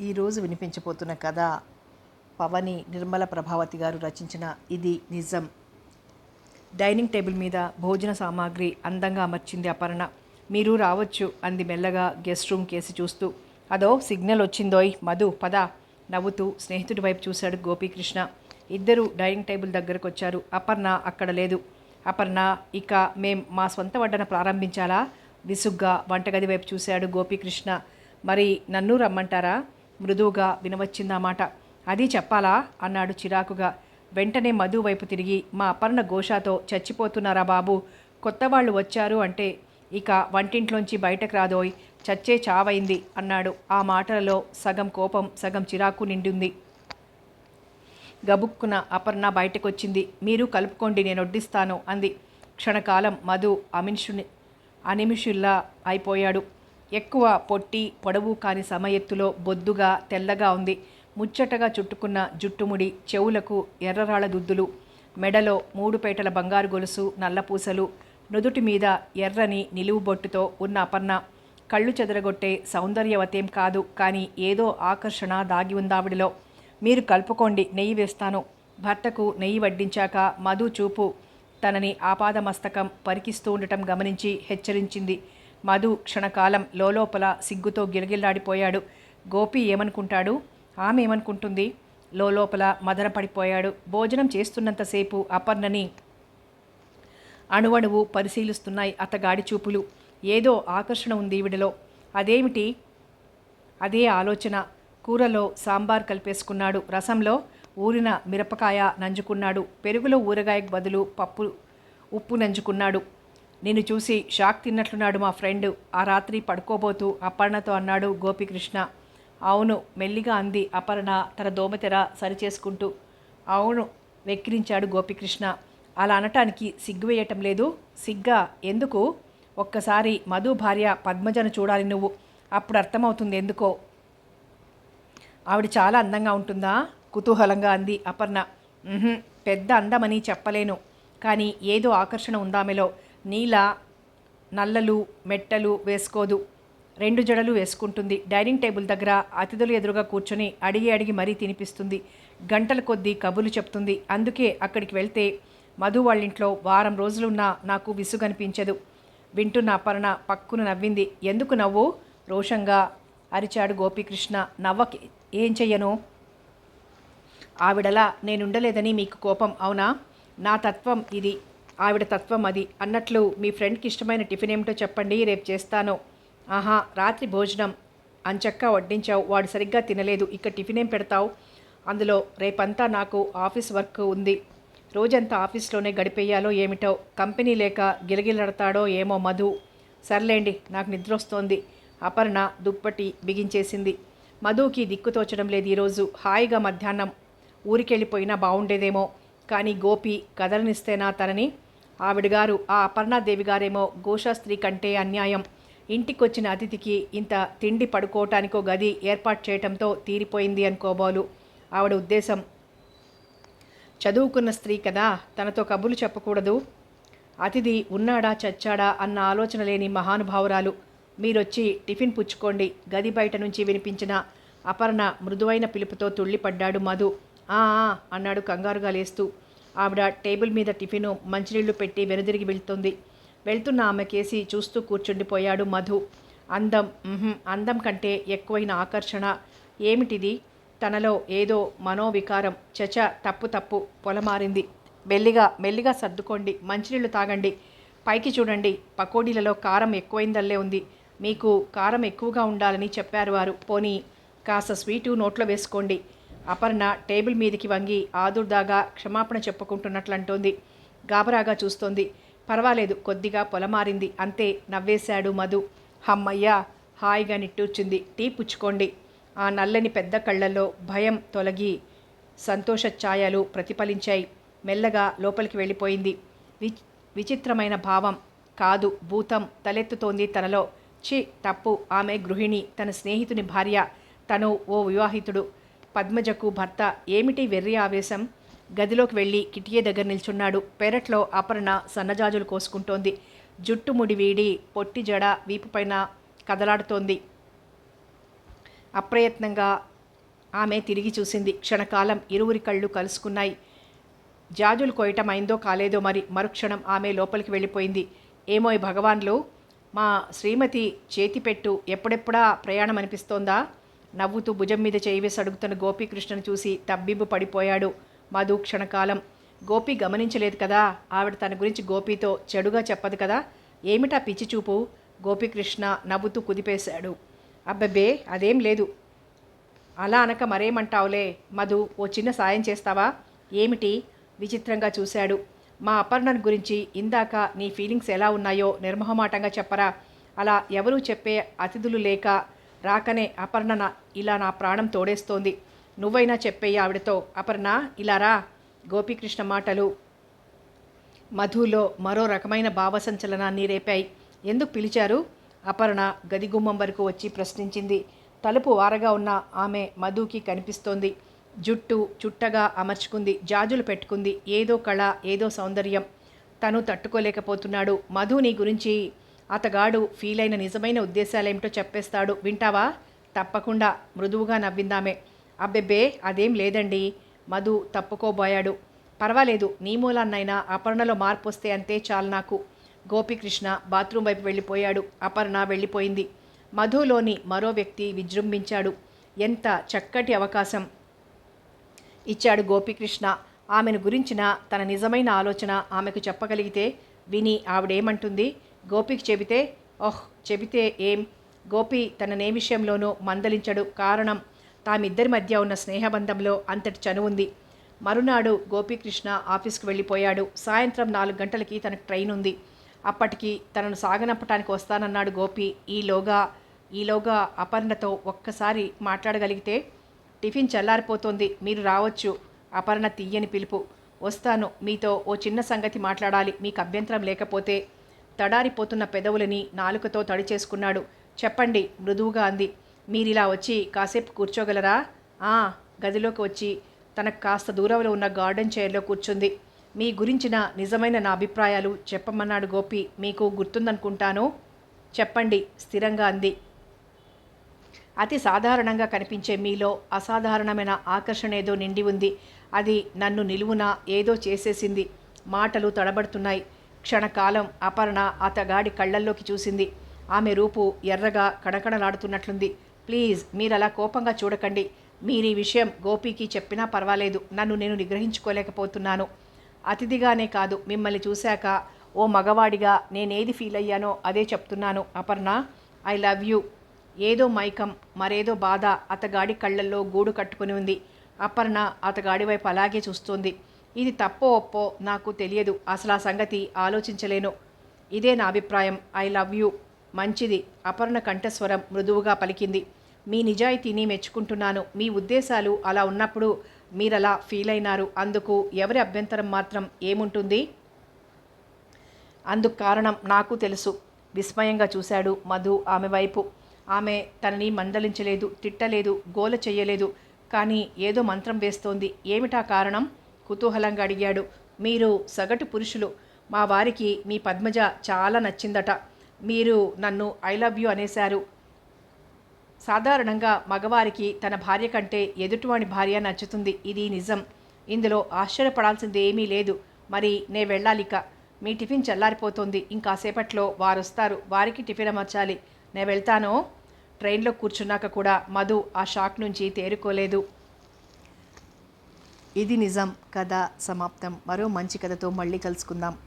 ఈరోజు వినిపించబోతున్న కథ పవని నిర్మల ప్రభావతి గారు రచించిన ఇది నిజం. డైనింగ్ టేబుల్ మీద భోజన సామాగ్రి అందంగా అమర్చింది అపర్ణ. మీరు రావచ్చు అంది మెల్లగా గెస్ట్ రూమ్ కేసి చూస్తూ. అదో సిగ్నల్ వచ్చిందోయ్ మధు పద నవ్వుతూ స్నేహితుడి వైపు చూశాడు గోపీకృష్ణ. ఇద్దరు డైనింగ్ టేబుల్ దగ్గరకు వచ్చారు. అపర్ణ అక్కడ లేదు. అపర్ణ ఇక మేం మా సొంత వడ్డన ప్రారంభించాలా? విసుగ్గా వంటగది వైపు చూశాడు గోపీకృష్ణ. మరి నన్ను రమ్మంటారా? మృదువుగా వినవచ్చిందన్నమాట. అది చెప్పాలా? అన్నాడు చిరాకుగా. వెంటనే మధు వైపు తిరిగి మా అపర్ణ ఘోషాతో చచ్చిపోతున్నారా బాబు? కొత్త వాళ్ళు వచ్చారు అంటే ఇక వంటింట్లోంచి బయటకు రాదోయ్ చచ్చే చావైంది అన్నాడు. ఆ మాటలలో సగం కోపం సగం చిరాకు నిండింది. గబుక్కున అపర్ణ బయటకొచ్చింది. మీరు కలుపుకోండి నేను వడ్డిస్తాను అంది. క్షణకాలం మధు అమిషుని అనిమిషుల్లా అయిపోయాడు. ఎక్కువ పొట్టి పొడవు కాని సమయెత్తులో బొద్దుగా తెల్లగా ఉంది. ముచ్చటగా చుట్టుకున్న జుట్టుముడి చెవులకు ఎర్రరాళ్ళ దుద్దులు. మెడలో మూడు పేటల బంగారు గొలుసు నల్లపూసలు. నుదుటి మీద ఎర్రని నిలువు బొట్టుతో ఉన్న అపర్ణ. కళ్ళు చెదరగొట్టే సౌందర్యవతేం కాదు కానీ ఏదో ఆకర్షణ దాగి ఉందావిడిలో. మీరు కలుపుకోండి నెయ్యి వేస్తాను. భర్తకు నెయ్యి వడ్డించాక మధు చూపు తనని ఆపాదమస్తకం పరికిస్తూ ఉండటం గమనించి హెచ్చరించింది. మధు క్షణకాలం లోలోపల సిగ్గుతో గిలగిల్లాడిపోయాడు. గోపి ఏమనుకుంటాడు? ఆమె ఏమనుకుంటుంది? లోలోపల మదనపడిపోయాడు. భోజనం చేస్తున్నంతసేపు అపర్ణని అణువణువు పరిశీలిస్తున్నాయి అతగాడి చూపులు. ఏదో ఆకర్షణ ఉంది ఈవిడలో. అదేమిటి? అదే ఆలోచన. కూరలో సాంబార్ కలిపేసుకున్నాడు. రసంలో ఊరిన మిరపకాయ నంజుకున్నాడు. పెరుగులో ఊరగాయకు బదులు పప్పు ఉప్పు నంజుకున్నాడు. నిన్ను చూసి షాక్ తిన్నట్లున్నాడు మా ఫ్రెండ్. ఆ రాత్రి పడుకోబోతూ అపర్ణతో అన్నాడు గోపికృష్ణ. అవును మెల్లిగా అంది అపర్ణ తన దోమతెర సరిచేసుకుంటూ. అవును వెక్కిరించాడు గోపికృష్ణ. అలా అనటానికి సిగ్గు వేయటం లేదు. సిగ్గా? ఎందుకు? ఒక్కసారి మధు భార్య పద్మజను చూడాలి నువ్వు. అప్పుడు అర్థమవుతుంది ఎందుకో. ఆవిడ చాలా అందంగా ఉంటుందా? కుతూహలంగా అంది అపర్ణ. పెద్ద అందమని చెప్పలేను. కానీ ఏదో ఆకర్షణ ఉందామెలో. నీల నల్లలు మెట్టలు వేసుకోదు. రెండు జడలు వేసుకుంటుంది. డైనింగ్ టేబుల్ దగ్గర అతిథులు ఎదురుగా కూర్చొని అడిగి అడిగి మరీ తినిపిస్తుంది. గంటల కొద్దీ కబుర్లు చెప్తుంది. అందుకే అక్కడికి వెళ్తే మధు వాళ్ళింట్లో వారం రోజులున్నా నాకు విసుగనిపించదు. వింటున్న అపర్ణ పక్కున నవ్వింది. ఎందుకు నవ్వు? రోషంగా అరిచాడు గోపీకృష్ణ. నవ్వకి ఏం చెయ్యను? ఆవిడలా నేనుండలేదని మీకు కోపం అవునా? నా తత్వం ఇది. ఆవిడ తత్వం అది. అన్నట్లు మీ ఫ్రెండ్కి ఇష్టమైన టిఫిన్ ఏమిటో చెప్పండి రేపు చేస్తాను. ఆహా రాత్రి భోజనం. అంచక్క వడ్డించావు. వాడు సరిగ్గా తినలేదు. ఇక టిఫిన్ ఏం పెడతావు? అందులో రేపంతా నాకు ఆఫీస్ వర్క్ ఉంది. రోజంతా ఆఫీస్లోనే గడిపేయాలో ఏమిటో. కంపెనీ లేక గిలగిలడతాడో ఏమో మధు. సర్లేండి నాకు నిద్ర వస్తోంది అపర్ణ దుప్పటి బిగించేసింది. మధుకి దిక్కు తోచడం లేదు ఈరోజు. హాయిగా మధ్యాహ్నం. ఊరికెళ్ళిపోయినా బాగుండేదేమో కానీ గోపి కదలనిస్తేనా తనని? ఆవిడగారు ఆ అపర్ణాదేవి గారేమో గోషా స్త్రీ కంటే అన్యాయం. ఇంటికొచ్చిన అతిథికి ఇంత తిండి పడుకోవటానికో గది ఏర్పాటు చేయటంతో తీరిపోయింది అనుకోబోలు ఆవిడ ఉద్దేశం చదువుకున్న స్త్రీ కదా తనతో కబుర్లు చెప్పకూడదు. అతిథి ఉన్నాడా చచ్చాడా అన్న ఆలోచన లేని మహానుభావురాలు. మీరొచ్చి టిఫిన్ పుచ్చుకోండి. గది బయట నుంచి వినిపించిన అపర్ణ మృదువైన పిలుపుతో తుళ్ళిపడ్డాడు మధు. "ఆ, ఆ" అన్నాడు కంగారుగా లేస్తూ. ఆవిడ టేబుల్ మీద టిఫిను మంచినీళ్ళు పెట్టి వెనుదిరిగి వెళ్తుంది. వెళ్తున్న ఆమె కేసి చూస్తూ కూర్చుండిపోయాడు మధు. అందం అందం కంటే ఎక్కువైన ఆకర్షణ. ఏమిటిది? తనలో ఏదో మనోవికారం. చచ తప్పు తప్పు పొలమారింది. మెల్లిగా మెల్లిగా సర్దుకోండి. మంచినీళ్ళు తాగండి. పైకి చూడండి. పకోడీలలో కారం ఎక్కువైందల్లే ఉంది. మీకు కారం ఎక్కువగా ఉండాలని చెప్పారు వారు. పోనీ కాస్త స్వీటు నోట్లో వేసుకోండి. అపర్ణ టేబుల్ మీదికి వంగి ఆదుర్దాగా క్షమాపణ చెప్పుకుంటున్నట్లంటోంది. గాబరాగా చూస్తోంది. పర్వాలేదు కొద్దిగా పొలమారింది. అంతే నవ్వేశాడు మధు. హమ్మయ్యా హాయిగా నిట్టూర్చింది. టీ పుచ్చుకోండి. ఆ నల్లని పెద్ద కళ్ళల్లో భయం తొలగి సంతోష ఛాయలు ప్రతిఫలించాయి. మెల్లగా లోపలికి వెళ్ళిపోయింది. వి విచిత్రమైన భావం. కాదు భూతం తలెత్తుతోంది తనలో. చి తప్పు. ఆమె గృహిణి తన స్నేహితుని భార్య. తను ఓ వివాహితుడు. పద్మజకు భర్త ఏమిటి వెర్రి ఆవేశం? గదిలోకి వెళ్ళి కిటికీ దగ్గర నిల్చున్నాడు. పెరట్లో అపర్ణ సన్నజాజులు కోసుకుంటోంది. జుట్టు ముడి వీడి పొట్టి జడ వీపుపైన కదలాడుతోంది. అప్రయత్నంగా ఆమె తిరిగి చూసింది. క్షణకాలం ఇరువురి కళ్ళు కలుసుకున్నాయి. జాజులు కోయటం అయిందో కాలేదో మరి మరుక్షణం ఆమె లోపలికి వెళ్ళిపోయింది. ఏమోయ్ భగవాన్లు మా శ్రీమతి చేతిపెట్టు ఎప్పుడెప్పుడా ప్రయాణం అనిపిస్తోందా నవ్వుతూ భుజం మీద చేయివేసి అడుగుతున్న గోపీకృష్ణను చూసి తబ్బిబ్బు పడిపోయాడు. మధు క్షణకాలం. గోపి గమనించలేదు కదా. ఆవిడ తన గురించి గోపితో చెడుగా చెప్పదు కదా. ఏమిటా పిచ్చి చూపు? గోపీకృష్ణ నవ్వుతూ కుదిపేశాడు. అబ్బబ్బే అదేం లేదు. అలా అనక మరేమంటావులే? మధు ఓ చిన్న సాయం చేస్తావా? ఏమిటి? విచిత్రంగా చూశాడు. మా అపర్ణన్ గురించి ఇందాక నీ ఫీలింగ్స్ ఎలా ఉన్నాయో నిర్మహమాటంగా చెప్పరా. అలా ఎవరూ చెప్పే అతిథులు లేక రాకనే అపర్ణ ఇలా నా ప్రాణం తోడేస్తోంది. నువ్వైనా చెప్పేయి ఆవిడతో అపర్ణ ఇలా రా గోపీకృష్ణ మాటలు. మధులో మరో రకమైన భావసంచలనాన్ని రేపాయి. ఎందుకు పిలిచారు? అపర్ణ గదిగుమ్మం వరకు వచ్చి ప్రశ్నించింది. తలుపు వారగా ఉన్న ఆమె మధుకి కనిపిస్తోంది. జుట్టు చుట్టగా అమర్చుకుంది. జాజులు పెట్టుకుంది. ఏదో కళ ఏదో సౌందర్యం. తను తట్టుకోలేకపోతున్నాడు. మధు నీ గురించి అతగాడు ఫీల్ అయిన నిజమైన ఉద్దేశాలేమిటో చెప్పేస్తాడు. వింటావా? తప్పకుండా. మృదువుగా నవ్విందామే. అబ్బెబ్బే అదేం లేదండి. మధు తప్పుకోబోయాడు. పర్వాలేదు. నీ మూలాన్నైనా అపర్ణలో మార్పు వస్తే అంతే చాలు నాకు. గోపికృష్ణ బాత్రూం వైపు వెళ్ళిపోయాడు. అపర్ణ వెళ్ళిపోయింది. మధులోని మరో వ్యక్తి విజృంభించాడు. ఎంత చక్కటి అవకాశం ఇచ్చాడు గోపికృష్ణ. ఆమెను గురించిన తన నిజమైన ఆలోచన ఆమెకు చెప్పగలిగితే విని ఆవిడేమంటుంది? గోపికి చెబితే ఓహ్ చెబితే ఏం? గోపి తననే విషయంలోనూ మందలించడు. కారణం తామిద్దరి మధ్య ఉన్న స్నేహబంధంలో అంతటి చనువుంది. మరునాడు గోపీకృష్ణ ఆఫీస్కి వెళ్ళిపోయాడు. సాయంత్రం నాలుగు గంటలకి తనకు ట్రైన్ ఉంది అప్పటికి తనను సాగనంపటానికి వస్తానన్నాడు గోపి. ఈలోగా ఈలోగా అపర్ణతో ఒక్కసారి మాట్లాడగలిగితే టిఫిన్ చల్లారిపోతుంది. మీరు రావచ్చు. అపర్ణ తీయని పిలుపు. వస్తాను. మీతో ఓ చిన్న సంగతి మాట్లాడాలి. మీకు అభ్యంతరం లేకపోతే తడారిపోతున్న పెదవులని నాలుకతో తడి చేసుకున్నాడు. చెప్పండి మృదువుగా అంది. మీరిలా వచ్చి కాసేపు కూర్చోగలరా? ఆ గదిలోకి వచ్చి తనకు కాస్త దూరంలో ఉన్న గార్డెన్ చైర్లో కూర్చుంది. మీ గురించిన నిజమైన నా అభిప్రాయాలు చెప్పమన్నాడు గోపి. మీకు గుర్తుందనుకుంటాను? చెప్పండి స్థిరంగా అంది. అతి సాధారణంగా కనిపించే మీలో అసాధారణమైన ఆకర్షణ ఏదో నిండి ఉంది. అది నన్ను నిలువున ఏదో చేసేసింది. మాటలు తడబడుతున్నాయి. క్షణకాలం అపర్ణ అతగాడి కళ్ళల్లోకి చూసింది. ఆమె రూపు ఎర్రగా కణకణలాడుతున్నట్లుంది ప్లీజ్ మీరు అలా కోపంగా చూడకండి. మీరు ఈ విషయం గోపికి చెప్పినా పర్వాలేదు. నన్ను నేను నిగ్రహించుకోలేకపోతున్నాను. అతిథిగానే కాదు మిమ్మల్ని చూశాక ఓ మగవాడిగా నేనేది ఫీల్ అయ్యానో అదే చెప్తున్నాను. Aparna I love you. ఏదో మైకం మరేదో బాధ అతగాడి కళ్ళల్లో గూడు కట్టుకుని ఉంది. అపర్ణ అతగాడి వైపు అలాగే చూస్తోంది. ఇది తప్పో ఒప్పో నాకు తెలియదు. అసలు ఆ సంగతి ఆలోచించలేను. ఇదే నా అభిప్రాయం. I love you. మంచిది. అపర్ణ కంఠస్వరం మృదువుగా పలికింది. మీ నిజాయితీని మెచ్చుకుంటున్నాను. మీ ఉద్దేశాలు అలా ఉన్నప్పుడు మీరలా ఫీల్ అయినారు. అందుకు ఎవరి అభ్యంతరం మాత్రం ఏముంటుంది? అందుకు కారణం నాకు తెలుసు. విస్మయంగా చూశాడు మధు ఆమె వైపు. ఆమె తనని మందలించలేదు తిట్టలేదు గోల చెయ్యలేదు కానీ ఏదో మంత్రం వేస్తోంది. ఏమిటా కారణం? కుతూహలంగా అడిగాడు. మీరు సగటు పురుషులు. మా వారికి మీ పద్మజ చాలా నచ్చిందట. మీరు నన్ను ఐ లవ్ యూ అనేశారు. సాధారణంగా మగవారికి తన భార్య కంటే ఎదుటివాడి భార్య నచ్చుతుంది. ఇది నిజం. ఇందులో ఆశ్చర్యపడాల్సింది ఏమీ లేదు. మరి నే వెళ్ళాలిక. మీ టిఫిన్ చల్లారిపోతుంది. ఇంకాసేపట్లో వారు వస్తారు వారికి టిఫిన్ అమర్చాలి. నే వెళ్తాను? ట్రైన్లో కూర్చున్నాక కూడా మధు ఆ షాక్ నుంచి తేరుకోలేదు. ఇది నిజం. కథ సమాప్తం. మరో మంచి కథతో మళ్ళీ కలుసుకుందాం.